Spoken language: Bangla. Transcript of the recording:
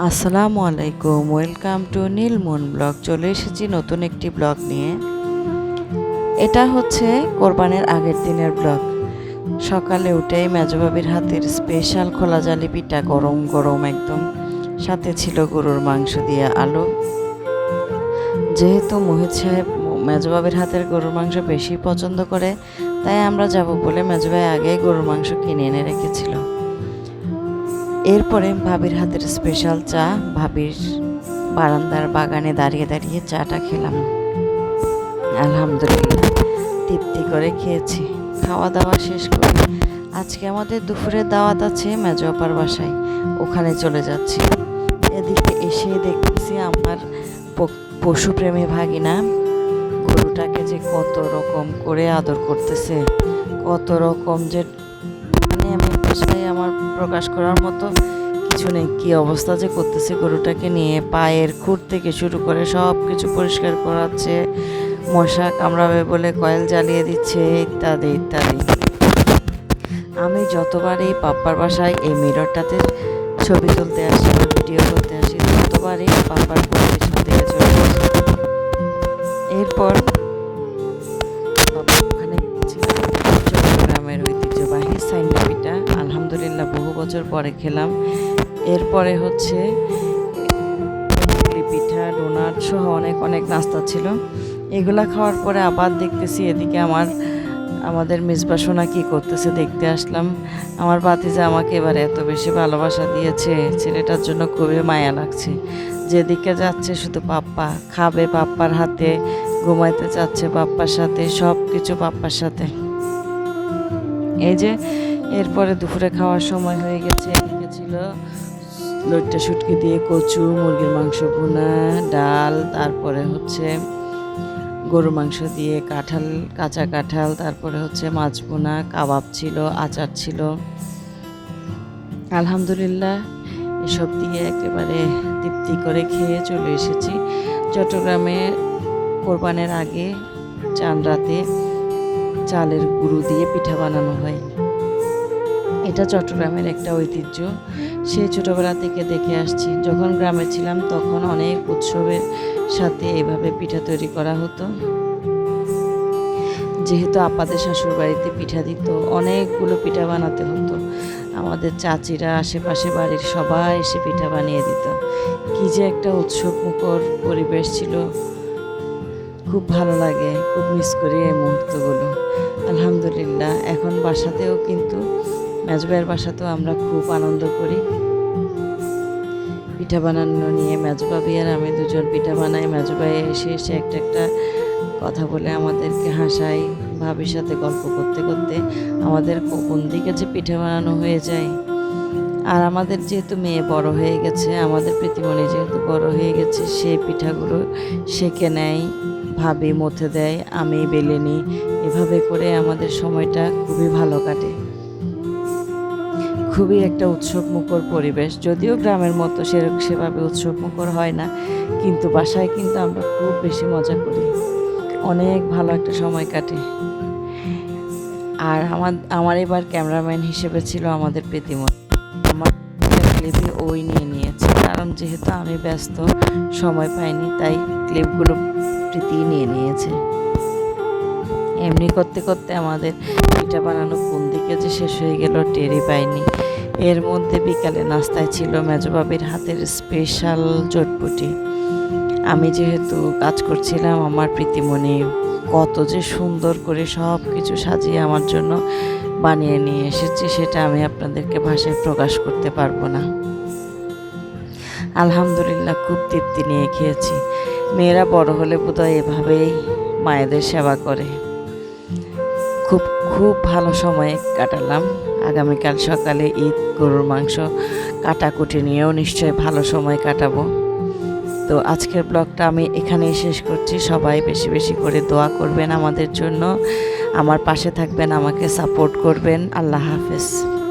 আসসালামু আলাইকুম, ওয়েলকাম টু নীলমুন ব্লগ। চলে এসেছি নতুন একটি ব্লগ নিয়ে। এটা হচ্ছে কোরবানের আগের দিনের ব্লগ। সকালে উঠেই মেজবাবির হাতের স্পেশাল খোলা জালি পিঠা গরম গরম একদম। সাথে ছিল গরুর মাংস দিয়ে আলু। যেহেতু মোহিত সাহেব মেজবাবির হাতের গরুর মাংস বেশি পছন্দ করে, তাই আমরা যাব বলে মেজবাই আগেই গরুর মাংস কিনে এনে রেখেছিল। এরপরে ভাবির হাতের স্পেশাল চা, ভাবির বারান্দার বাগানে দাঁড়িয়ে দাঁড়িয়ে চাটা খেলাম। আলহামদুলিল্লাহ, তৃপ্তি করে খেয়েছি। খাওয়া দাওয়া শেষ করে আজকে আমাদের দুপুরের দাওয়াত আছে মেজো আপার বাসায়, ওখানে চলে যাচ্ছি। এদিকে এসে দেখতেছি আমার পশুপ্রেমী ভাগিনা গরুটাকে যে কত রকম করে আদর করতেছে, কত রকম যে ভাষায় আমার প্রকাশ করার মতো কিছু নেই। কি অবস্থা যে করতেছে গরুটাকে নিয়ে, পায়ের খুর থেকে শুরু করে সব কিছু পরিষ্কার করাচ্ছে, মশা কামড়াবে বলে কয়েল জ্বালিয়ে দিচ্ছে, ইত্যাদি ইত্যাদি। আমি যতবারই পাপ্পার বাসায় এই মিররটাতে ছবি তুলতে আসি ভিডিও করতে আসি, ততবারই পাপ্পার থেকে চলে এরপর বছর পরে খেলাম। এরপরে হচ্ছে পিঠা, ডোনাট সহ অনেক অনেক নাস্তা ছিল। এগুলা খাওয়ার পরে আবার দেখতেছি এদিকে আমার, আমাদের মিসবাসনা কি করতেছে দেখতে আসলাম। আমার বাতিজা আমাকে এবার এত বেশি ভালোবাসা দিয়েছে, ছেলেটার জন্য খুবই মায়া লাগছে। যেদিকে যাচ্ছে শুধু পাপ্পা, খাবে পাপ্পার হাতে, ঘুমাইতে চাচ্ছে পাপ্পার সাথে সব কিছু পাপ্পার সাথে। এই যে, এরপরে দুপুরে খাওয়ার সময় হয়ে গেছে এদিকে ছিল শুটকি দিয়ে কচু, মুরগির মাংস ভুনা, ডাল, তারপরে হচ্ছে গরু মাংস দিয়ে কাঁঠাল, কাঁচা কাঁঠাল, তারপরে হচ্ছে মাছ ভুনা, কাবাব ছিল, আচার ছিল। আলহামদুলিল্লাহ, এসব দিয়ে একেবারে তৃপ্তি করে খেয়ে চলে এসেছি। চট্টগ্রামে কোরবানের আগে চান রাতে চালের গুঁড়ো দিয়ে পিঠা বানানো হয়। এটা চট্টগ্রামের একটা ঐতিহ্য। সেই ছোটোবেলা থেকে দেখে আসছি। যখন গ্রামে ছিলাম, তখন অনেক উৎসবের সাথে এভাবে পিঠা তৈরি করা হতো। যেহেতু আপাদের শ্বশুর বাড়িতে পিঠা দিত, অনেকগুলো পিঠা বানাতে হতো। আমাদের চাচিরা আশেপাশে বাড়ির সবাই এসে পিঠা বানিয়ে দিত। কী যে একটা উৎসব মুখর পরিবেশ ছিল। খুব ভালো লাগে। খুব মিস করি এই মুহূর্তগুলো। আলহামদুলিল্লাহ, এখন বাসাতেও কিন্তু মেজবাইয়ের বাসাতেও আমরা খুব আনন্দ করি। পিঠা বানানো নিয়ে মেজবাবি আর আমি দুজন পিঠা বানাই। মেজবাই এসে এসে একটা একটা কথা বলে আমাদেরকে হাসাই ভাবির সাথে গল্প করতে করতে। আমাদের কোন দিকে যে পিঠা বানানো হয়ে যায়। আর আমাদের যেহেতু মেয়ে বড় হয়ে গেছে, আমাদের প্রীতিমণি যেহেতু বড় হয়ে গেছে সেই পিঠাগুলো সেকে নেয়। ভাবি মথে দেয়, আমি বেলে নিই। এভাবে করে আমাদের সময়টা খুবই ভালো কাটে। খুবই একটা উৎসব মুখর পরিবেশ। যদিও গ্রামের মতো সেভাবে উৎসব মুখর হয় না, কিন্তু বাসায় কিন্তু আমরা খুব বেশি মজা করি। অনেক ভালো একটা সময় কাটে। আর আমার আমার এবার ক্যামেরাম্যান হিসেবে ছিল আমাদের প্রীতিমত আমার ক্লিপই ওই নিয়ে নিয়েছে। কারণ যেহেতু আমি ব্যস্ত, সময় পাইনি, তাই ক্লিপগুলো প্রীতি নিয়ে নিয়েছে। এমনি করতে করতে আমাদের পিঠা বানানো কোন দিকে যে শেষ হয়ে গেল টেরি পাইনি। এর মধ্যে বিকালে নাস্তায় ছিল মেজবাবির হাতের স্পেশাল চটপটি। আমি যেহেতু কাজ করছিলাম, আমার প্রীতিমণি কত যে সুন্দর করে সব কিছু সাজিয়ে আমার জন্য বানিয়ে নিয়ে এসেছি, সেটা আমি আপনাদেরকে ভাষায় প্রকাশ করতে পারব না। আলহামদুলিল্লাহ, খুব তৃপ্তি নিয়ে খেয়েছি। মেয়েরা বড় হলে বোধহয় এভাবেই মায়েদের সেবা করে। খুব খুব ভালো সময় কাটালাম। আগামীকাল সকালে ঈদ, গরুর মাংস, কাটাকুটি নিয়েও নিশ্চয়ই ভালো সময় কাটাবো। তো আজকের ব্লগটা আমি এখানেই শেষ করছি। সবাই বেশি বেশি করে দোয়া করবেন আমাদের জন্য। আমার পাশে থাকবেন, আমাকে সাপোর্ট করবেন। আল্লাহ হাফেজ।